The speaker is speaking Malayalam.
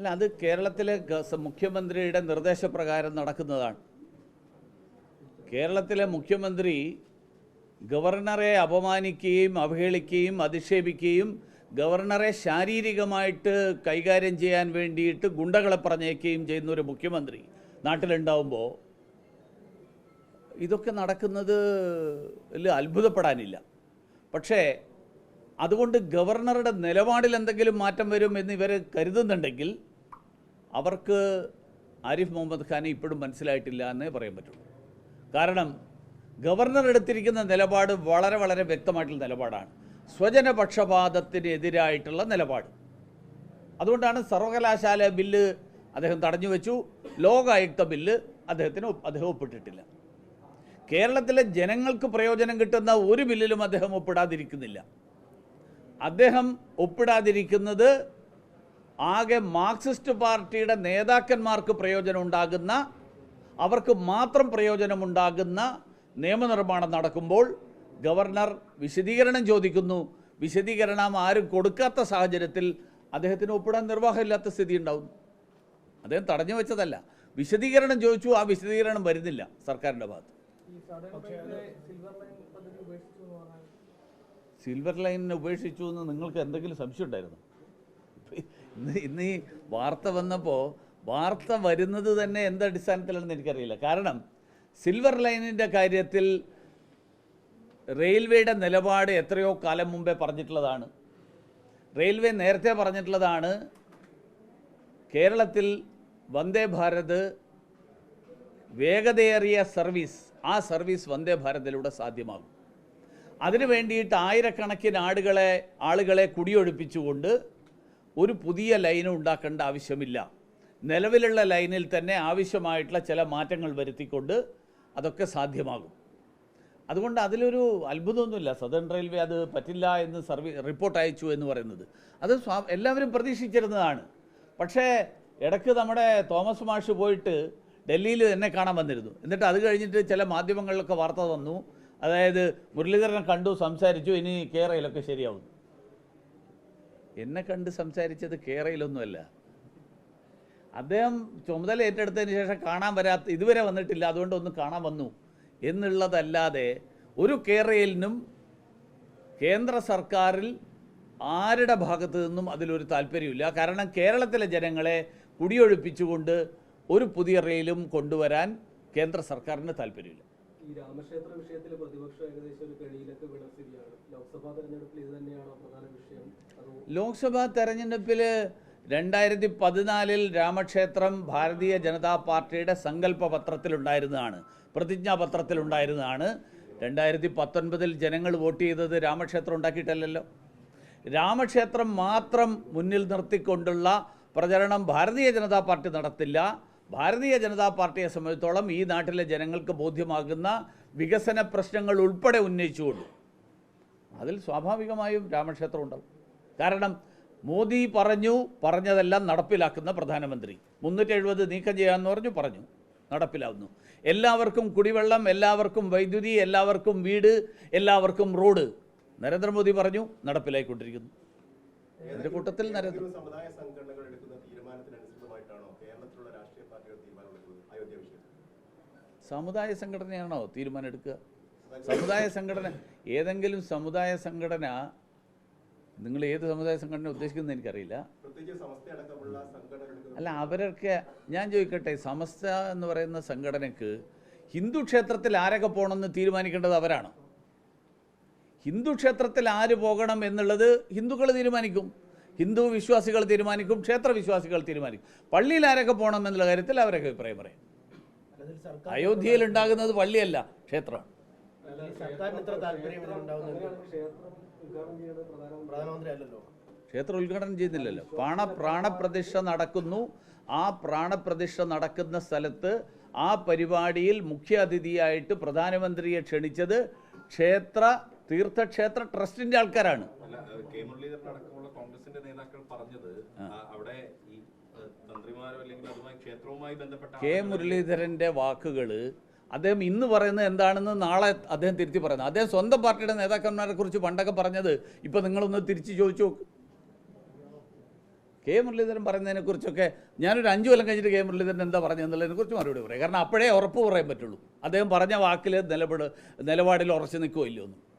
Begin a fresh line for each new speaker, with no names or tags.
അല്ല അത് കേരളത്തിലെ മുഖ്യമന്ത്രിയുടെ നിർദ്ദേശപ്രകാരം നടക്കുന്നതാണ്. കേരളത്തിലെ മുഖ്യമന്ത്രി ഗവർണറെ അപമാനിക്കുകയും അവഹേളിക്കുകയും അധിക്ഷേപിക്കുകയും ഗവർണറെ ശാരീരികമായിട്ട് കൈകാര്യം ചെയ്യാൻ വേണ്ടിയിട്ട് ഗുണ്ടകളെ പറഞ്ഞേക്കുകയും ചെയ്യുന്ന ഒരു മുഖ്യമന്ത്രി നാട്ടിലുണ്ടാവുമ്പോൾ ഇതൊക്കെ നടക്കുന്നത് അത്ഭുതപ്പെടാനില്ല. പക്ഷേ അതുകൊണ്ട് ഗവർണറുടെ നിലപാടിൽ എന്തെങ്കിലും മാറ്റം വരും എന്ന് ഇവർ കരുതുന്നുണ്ടെങ്കിൽ അവർക്ക് ആരിഫ് മുഹമ്മദ് ഖാനെ ഇപ്പോഴും മനസ്സിലായിട്ടില്ല എന്നേ പറയാൻ പറ്റുള്ളൂ. കാരണം ഗവർണർ എടുത്തിരിക്കുന്ന നിലപാട് വളരെ വളരെ വ്യക്തമായിട്ടുള്ള നിലപാടാണ്. സ്വജനപക്ഷപാതത്തിനെതിരായിട്ടുള്ള നിലപാട്. അതുകൊണ്ടാണ് സർവകലാശാല ബില്ല് അദ്ദേഹം തടഞ്ഞു വെച്ചു. ലോകായുക്ത ബില്ല് അദ്ദേഹത്തിന് അദ്ദേഹം ഒപ്പിട്ടിട്ടില്ല. കേരളത്തിലെ ജനങ്ങൾക്ക് പ്രയോജനം കിട്ടുന്ന ഒരു ബില്ലിലും അദ്ദേഹം ഒപ്പിടാതിരിക്കുന്നില്ല. അദ്ദേഹം ഒപ്പിടാതിരിക്കുന്നത് ആകെ മാർക്സിസ്റ്റ് പാർട്ടിയുടെ നേതാക്കന്മാർക്ക് പ്രയോജനം ഉണ്ടാകുന്ന അവർക്ക് മാത്രം പ്രയോജനമുണ്ടാകുന്ന നിയമനിർമ്മാണം നടക്കുമ്പോൾ ഗവർണർ വിശദീകരണം ചോദിക്കുന്നു. വിശദീകരണം ആരും കൊടുക്കാത്ത സാഹചര്യത്തിൽ അദ്ദേഹത്തിന് ഒപ്പിടാൻ നിർവാഹമില്ലാത്ത സ്ഥിതി ഉണ്ടാവും അദ്ദേഹം തടഞ്ഞു വെച്ചതല്ല. വിശദീകരണം ചോദിച്ചു ആ വിശദീകരണം വരുന്നില്ല സർക്കാരിന്റെ ഭാഗത്ത്.
സിൽവർ
ലൈനിനെ ഉപേക്ഷിച്ചു എന്ന് നിങ്ങൾക്ക് എന്തെങ്കിലും സംശയം ഉണ്ടായിരുന്നു? ഇന്ന് ഇന്ന് ഈ വാർത്ത വന്നപ്പോൾ വാർത്ത വരുന്നത് തന്നെ എന്ത് അടിസ്ഥാനത്തിലാണെന്ന് എനിക്കറിയില്ല. കാരണം സിൽവർ ലൈനിന്റെ കാര്യത്തിൽ റെയിൽവേയുടെ നിലപാട് എത്രയോ കാലം മുമ്പേ പറഞ്ഞിട്ടുള്ളതാണ്. റെയിൽവേ നേരത്തെ പറഞ്ഞിട്ടുള്ളതാണ് കേരളത്തിൽ വന്ദേ ഭാരത് വേഗതയേറിയ സർവീസ് ആ സർവീസ് വന്ദേ ഭാരതിലൂടെ സാധ്യമാകും. അതിനു വേണ്ടിയിട്ട് ആയിരക്കണക്കിന് ആടുകളെ ആളുകളെ കുടിയൊഴിപ്പിച്ചുകൊണ്ട് ഒരു പുതിയ ലൈൻ ഉണ്ടാക്കേണ്ട ആവശ്യമില്ല. നിലവിലുള്ള ലൈനിൽ തന്നെ ആവശ്യമായിട്ടുള്ള ചില മാറ്റങ്ങൾ വരുത്തിക്കൊണ്ട് അതൊക്കെ സാധ്യമാകും. അതുകൊണ്ട് അതിലൊരു അത്ഭുതമൊന്നുമില്ല. സദേൺ റെയിൽവേ അത് പറ്റില്ല എന്ന് സർവീ റിപ്പോർട്ട് അയച്ചു എന്ന് പറയുന്നത്. അത് എല്ലാവരും പ്രതീക്ഷിച്ചിരുന്നതാണ്. പക്ഷേ ഇടയ്ക്ക് നമ്മുടെ തോമസ് മാഷ് പോയിട്ട് ഡൽഹിയിൽ എന്നെ കാണാൻ വന്നിരുന്നു. എന്നിട്ട് അത് കഴിഞ്ഞിട്ട് ചില മാധ്യമങ്ങളിലൊക്കെ വാർത്ത തന്നു. അതായത് മുരളീധരനെ കണ്ടു സംസാരിച്ചു ഇനി കേരളയിലൊക്കെ ശരിയാവും. എന്നെ കണ്ട് സംസാരിച്ചത് കേരളയിലൊന്നുമല്ല. അദ്ദേഹം ചുമതല ഏറ്റെടുത്തതിന് ശേഷം കാണാൻ വരാത്ത ഇതുവരെ വന്നിട്ടില്ല അതുകൊണ്ട് ഒന്ന് കാണാൻ വന്നു. എന്നുള്ളതല്ലാതെ ഒരു കേരളിനും കേന്ദ്ര സർക്കാരിൽ ആരുടെ ഭാഗത്തു നിന്നും അതിലൊരു താല്പര്യമില്ല കാരണം കേരളത്തിലെ ജനങ്ങളെ കുടിയൊഴിപ്പിച്ചുകൊണ്ട് ഒരു പുതിയ റെയിലും കൊണ്ടുവരാൻ കേന്ദ്ര സർക്കാരിന് താല്പര്യമില്ല.
ഈ രാമക്ഷേത്ര വിഷയത്തിൽ പ്രതിപക്ഷം ഏകദേശം ഒരു കെണിയിലൊക്കെ വീണ ലോക്സഭാ തെരഞ്ഞെടുപ്പിൽ ഇത് തന്നെയാണോ
ലോക്സഭാ തെരഞ്ഞെടുപ്പിൽ രണ്ടായിരത്തി പതിനാലിൽ രാമക്ഷേത്രം ഭാരതീയ ജനതാ പാർട്ടിയുടെ സങ്കല്പ പത്രത്തിലുണ്ടായിരുന്നതാണ് പ്രതിജ്ഞാപത്രത്തിലുണ്ടായിരുന്നതാണ്. രണ്ടായിരത്തി പത്തൊൻപതിൽ ജനങ്ങൾ വോട്ട് ചെയ്തത് രാമക്ഷേത്രം ഉണ്ടാക്കിയിട്ടല്ലല്ലോ. രാമക്ഷേത്രം മാത്രം മുന്നിൽ നിർത്തിക്കൊണ്ടുള്ള പ്രചരണം ഭാരതീയ ജനതാ പാർട്ടി നടത്തില്ല. ഭാരതീയ ജനതാ പാർട്ടിയെ സംബന്ധിച്ചോളം ഈ നാട്ടിലെ ജനങ്ങൾക്ക് ബോധ്യമാകുന്ന വികസന പ്രശ്നങ്ങൾ ഉൾപ്പെടെ ഉന്നയിച്ചുകൊണ്ട്. അതിൽ സ്വാഭാവികമായും രാമക്ഷേത്രം ഉണ്ടാവും. കാരണം മോദി പറഞ്ഞു പറഞ്ഞതെല്ലാം നടപ്പിലാക്കുന്ന പ്രധാനമന്ത്രി. മുന്നൂറ്റി എഴുപത് നീക്കം ചെയ്യാമെന്ന് പറഞ്ഞു പറഞ്ഞു. നടപ്പിലാവുന്നു. എല്ലാവർക്കും കുടിവെള്ളം എല്ലാവർക്കും വൈദ്യുതി എല്ലാവർക്കും വീട് എല്ലാവർക്കും റോഡ്. നരേന്ദ്രമോദി പറഞ്ഞു നടപ്പിലായിക്കൊണ്ടിരിക്കുന്നു. എന്റെ കൂട്ടത്തിൽ നരേന്ദ്ര
സമുദായ
സംഘടനയാണോ തീരുമാനം എടുക്കുക സമുദായ സംഘടന ഏതെങ്കിലും സമുദായ സംഘടന നിങ്ങൾ ഏത് സമുദായ സംഘടന ഉദ്ദേശിക്കുന്നത് എനിക്കറിയില്ല. അല്ല അവരൊക്കെ ഞാൻ ചോദിക്കട്ടെ സമസ്ത എന്ന് പറയുന്ന സംഘടനക്ക് ഹിന്ദു ക്ഷേത്രത്തിൽ ആരൊക്കെ പോകണമെന്ന് തീരുമാനിക്കേണ്ടത് അവരാണ്? ഹിന്ദു ക്ഷേത്രത്തിൽ ആര് പോകണം എന്നുള്ളത് ഹിന്ദുക്കൾ തീരുമാനിക്കും. ഹിന്ദു വിശ്വാസികൾ തീരുമാനിക്കും ക്ഷേത്ര വിശ്വാസികൾ തീരുമാനിക്കും. പള്ളിയിൽ ആരൊക്കെ പോകണം എന്നുള്ള കാര്യത്തിൽ അവരൊക്കെ അഭിപ്രായം പറയും. അയോധ്യയിൽ ഉണ്ടാകുന്നത് പള്ളിയല്ല ക്ഷേത്രമാണ്.
സർക്കാരിന് ഇത്ര താല്പര്യം ഇതിലുണ്ടാവുന്നത്
ക്ഷേത്രം ഉദ്ഘാടനം ചെയ്യുന്നത് പ്രധാനമന്ത്രി
പ്രധാനമന്ത്രി അല്ലല്ലോ.
ക്ഷേത്രം ഉദ്ഘാടനം ചെയ്യുന്നില്ലല്ലോ. പ്രാണ പ്രാണപ്രതിഷ്ഠ നടക്കുന്നു. ആ പ്രാണപ്രതിഷ്ഠ നടക്കുന്ന സ്ഥലത്ത് ആ പരിപാടിയിൽ മുഖ്യ അതിഥിയായിട്ട് പ്രധാനമന്ത്രിയെ ക്ഷണിച്ചത് ക്ഷേത്ര തീർത്ഥക്ഷേത്ര ട്രസ്റ്റിന്റെ ആൾക്കാരാണ്.
കെ മുരളീധരൻ അടക്കമുള്ള കോൺഗ്രസിന്റെ നേതാക്കൾ പറഞ്ഞത് അവിടെ ഈ തന്ത്രിമാരോ അല്ലെങ്കിൽ അതുമായി ക്ഷേത്രവുമായി ബന്ധപ്പെട്ട
കെ മുരളീധരന്റെ വാക്കുകൾ അദ്ദേഹം ഇന്ന് പറയുന്നത് എന്താണെന്ന് നാളെ അദ്ദേഹം തിരുത്തി പറയുന്നത് അദ്ദേഹം സ്വന്തം പാർട്ടിയുടെ നേതാക്കന്മാരെ കുറിച്ച് പണ്ടൊക്കെ പറഞ്ഞത് ഇപ്പൊ നിങ്ങളൊന്ന് തിരിച്ചു ചോദിച്ചു നോക്ക്. കെ. മുരളീധരൻ പറയുന്നതിനെക്കുറിച്ചൊക്കെ ഞാനൊരു അഞ്ച് കൊല്ലം കഴിഞ്ഞിട്ട് കെ. മുരളീധരൻ എന്താ പറഞ്ഞതെന്നുള്ളതിനെക്കുറിച്ച് മറുപടി പറയാം. കാരണം അപ്പോഴേ ഉറപ്പ് പറയാൻ പറ്റുള്ളൂ. അദ്ദേഹം പറഞ്ഞ വാക്കിൽ നിലപാട് നിലപാടിൽ ഉറച്ചു നിൽക്കുമോ ഇല്ലയോ എന്ന്